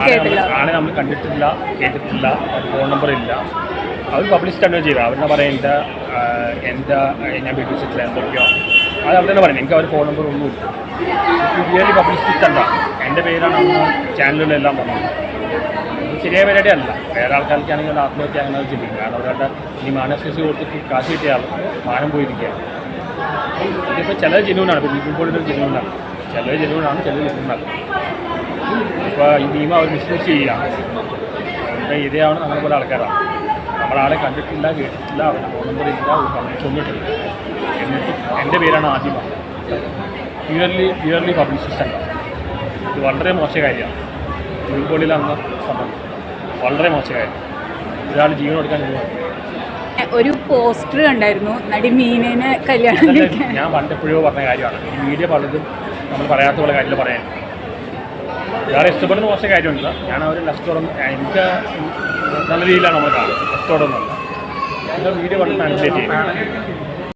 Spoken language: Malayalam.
ആളെ നമ്മൾ കണ്ടിട്ടില്ല കേട്ടിട്ടില്ല ഫോൺ നമ്പർ ഇല്ല. അവർ പബ്ലിഷ് കണ്ടോ ചെയ്തു. അവരെന്നെ പറയാം എന്റെ ഞാൻ സെറ്റിൽ എന്തൊക്കെയോ? അത് അവർ തന്നെ പറയുന്നത് എനിക്ക് അവർ ഫോൺ നമ്പർ ഒന്നുമില്ല റിയലി പബ്ലിഷ് കണ്ട എന്റെ പേരാണ് അന്ന് ചാനലുകളിലെല്ലാം വന്നത് ഇത് ശരിയായ പരിപാടി അല്ല. വേറെ ആൾക്കാർക്കാണെങ്കിൽ ആത്മഹത്യ അങ്ങനെ ചിന്തിക്കും കാരണം അവരുടെ ഈ മാനസിക കൊടുത്തിട്ട് കാശ് കിട്ടിയ ആൾ മാനം പോയിരിക്കുകയാണ്. ഇതിപ്പോൾ ചിലത് ജനുവിനാണ് ഇപ്പോൾ ഇപ്പോൾ ജനുവിനാണ് ചില ചിലത് ചില ചിലത് ഇപ്പോൾ ഈ നിയമം അവർ മിസ്യൂസ് ചെയ്യുകയാണ് അവരുടെ ഇരയാണ് നമ്മളെ പോലെ ആൾക്കാരാണ് നമ്മളാളെ കണ്ടിട്ടില്ല കേട്ടിട്ടില്ല അവരുടെ ഫോൺ നമ്പർ ഇല്ല ഒരു കമൻസ് ഒന്നിട്ടില്ല എന്നിട്ട് എന്റെ പേരാണ് ആദ്യം ഇയർലി ഇയർലി പബ്ലിസിസ്റ്റ് അല്ല. ഇത് വളരെ മോശ കാര്യമാണ്. അന്ന് സംഭവം. വളരെ മോശ കാര്യം. ഒരാൾ ജീവൻ കൊടുക്കാൻ പോവാണ് ഒരു പോസ്റ്റർ കണ്ടായിരുന്നു. നടി മീനേനെ കല്യാണം ഞാൻ പണ്ടെപ്പോഴോ പറഞ്ഞ കാര്യമാണ്. ഈ മീഡിയ പലതും നമ്മൾ പറയാത്ത പോലെ കാര്യങ്ങൾ പറയാൻ. വേറെ ഇഷ്ടപ്പെടുന്ന കുറച്ച് കാര്യമുണ്ട്. ഞാൻ അവർ നെസ്റ്റോടൊന്നും എനിക്ക് നല്ല രീതിയിലാണ് നമ്മൾ കാണുന്നത്. നെസ്റ്റോടൊന്നുമല്ല എന്റെ വീഡിയോ കണ്ടിട്ട് ട്രാൻസ്ലേറ്റ് ചെയ്യും.